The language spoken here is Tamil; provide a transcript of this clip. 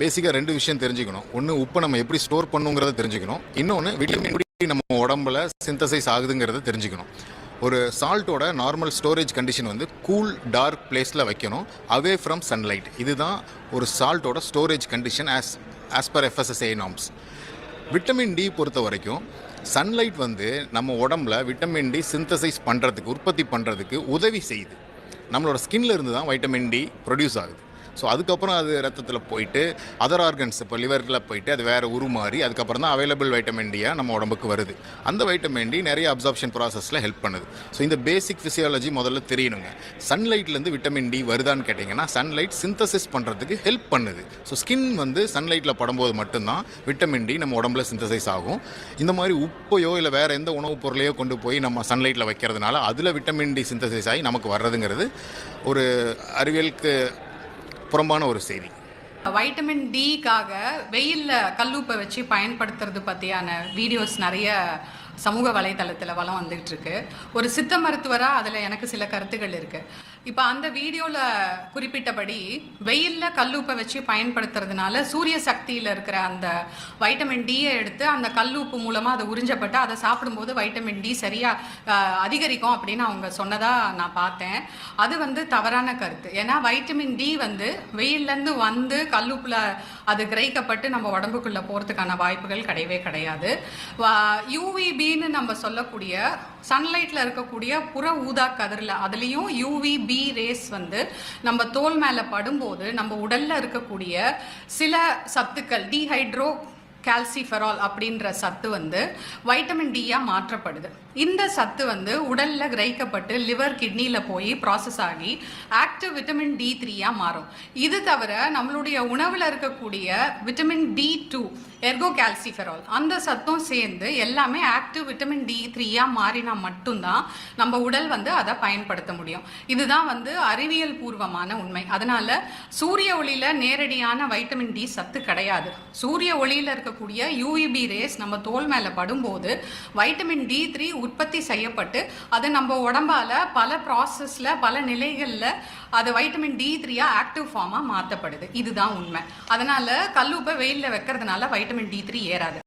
பேசிக்காக ரெண்டு விஷயம் தெரிஞ்சுக்கணும். ஒன்று உப்பை நம்ம எப்படி ஸ்டோர் பண்ணுங்கிறத தெரிஞ்சுக்கணும். இன்னொன்று விட்டமின் டி நம்ம உடம்புல சிந்தசைஸ் ஆகுதுங்கிறத தெரிஞ்சுக்கணும். ஒரு சால்ட்டோட நார்மல் ஸ்டோரேஜ் கண்டிஷன் வந்து கூல் டார்க் பிளேஸில் வைக்கணும். அவே ஃப்ரம் சன்லைட் இதுதான் ஒரு சால்ட்டோட storage condition as as per FSSAI norms vitamin D பொறுத்த வரைக்கும் சன்லைட் வந்து நம்ம உடம்புல விட்டமின் டி சிந்தசைஸ் பண்ணுறதுக்கு உற்பத்தி பண்ணுறதுக்கு உதவி செய்யுது. நம்மளோட ஸ்கின்ல இருந்து தான் வைட்டமின் டி ப்ரொடியூஸ் ஆகுது. ஸோ அதுக்கப்புறம் அது ரத்தத்தில் போயிட்டு அதர் ஆர்கன்ஸ் இப்போ லிவரில் போயிட்டு அது வேறு உருமாறி அதுக்கப்புறம் தான் அவைலபிள் வைட்டமின் டியாக நம்ம உடம்புக்கு வருது. அந்த வைட்டமின் டி நிறைய அப்சார்ப்ஷன் ப்ராசஸில் ஹெல்ப் பண்ணுது. ஸோ இந்த பேசிக் ஃபிசியாலஜி முதல்ல தெரியணுங்க. சன்லைட்லேருந்து விட்டமின் டி வருதான்னு கேட்டிங்கன்னா சன்லைட் சிந்தசிஸ் பண்ணுறதுக்கு ஹெல்ப் பண்ணுது. ஸோ ஸ்கின் வந்து சன்லைட்டில் படும்போது மட்டும்தான் விட்டமின் டி நம்ம உடம்புல சிந்தசைஸ் ஆகும். இந்த மாதிரி உப்பையோ இல்லை வேறு எந்த உணவுப் பொருளையோ கொண்டு போய் நம்ம சன்லைட்டில் வைக்கிறதுனால அதில் விட்டமின் டி சிந்தசைஸ் ஆகி நமக்கு வர்றதுங்கிறது ஒரு அறிவியலுக்கு புறம்பான ஒரு செய்தி. வைட்டமின் டிக்காக வெயிலில் கல்லூப்பை வச்சு பயன்படுத்துறது பற்றியான வீடியோஸ் நிறைய சமூக வலைதளத்தில் வளம் வந்துகிட்டு இருக்கு ஒரு சித்த மருத்துவராக அதில் எனக்கு சில கருத்துகள் இருக்கு. இப்போ அந்த வீடியோவில் குறிப்பிட்டபடி வெயிலில் கல்லூப்பை வச்சு பயன்படுத்துறதுனால சூரிய சக்தியில் இருக்கிற அந்த வைட்டமின் டியை எடுத்து அந்த கல்லூப்பு மூலமாக அதை உறிஞ்சப்பட்டு அதை சாப்பிடும்போது வைட்டமின் டி சரியாக அதிகரிக்கும் அப்படின்னு அவங்க சொன்னதாக நான் பார்த்தேன். அது வந்து தவறான கருத்து. ஏன்னா வைட்டமின் டி வந்து வெயிலேருந்து வந்து கல்லூப்பில் அது கிரகிக்கப்பட்டு நம்ம உடம்புக்குள்ளே போகிறதுக்கான வாய்ப்புகள் கிடையவே கிடையாது. யூவிபின்னு நம்ம சொல்லக்கூடிய சன்லைட்டில் இருக்கக்கூடிய புற ஊதா கதிரில் அதுலேயும் யூவிபி ரேஸ் வந்து நம்ம தோல் மேலே படும்போது நம்ம உடலில் இருக்கக்கூடிய சில சத்துக்கள் டீஹைட்ரோ கால்சிஃபெரால் அப்படின்ற சத்து வந்து வைட்டமின் டியாக மாற்றப்படுது. இந்த சத்து வந்து உடலில் கிரகிக்கப்பட்டு லிவர் கிட்னியில் போய் ப்ராசஸ் ஆகி ஆக்டிவ் விட்டமின் டி த்ரீயாக மாறும். இது தவிர நம்மளுடைய உணவில் இருக்கக்கூடிய vitamin D two ergocalciferol அந்த சத்தும் சேர்ந்து எல்லாமே ஆக்டிவ் விட்டமின் டி த்ரீயாக மாறினா மட்டும்தான் நம்ம உடல் வந்து அதை பயன்படுத்த முடியும். இதுதான் வந்து அறிவியல் பூர்வமான உண்மை. அதனால் சூரிய ஒளியில் நேரடியான வைட்டமின் டி சத்து கிடையாது. சூரிய ஒளியில் இருக்க இருக்கக்கூடிய யூவிபி ரேஸ் நம்ம தோல் மேலே படும்போது வைட்டமின் டி த்ரீ உற்பத்தி செய்யப்பட்டு அது நம்ம உடம்பால பல ப்ராசஸில் பல நிலைகளில் அது வைட்டமின் டி த்ரீயாக ஆக்டிவ் ஃபார்மாக மாற்றப்படுது இதுதான் உண்மை. அதனால் கல்லுப்பை வெயிலில் வைக்கிறதுனால வைட்டமின் டி த்ரீ ஏறாது.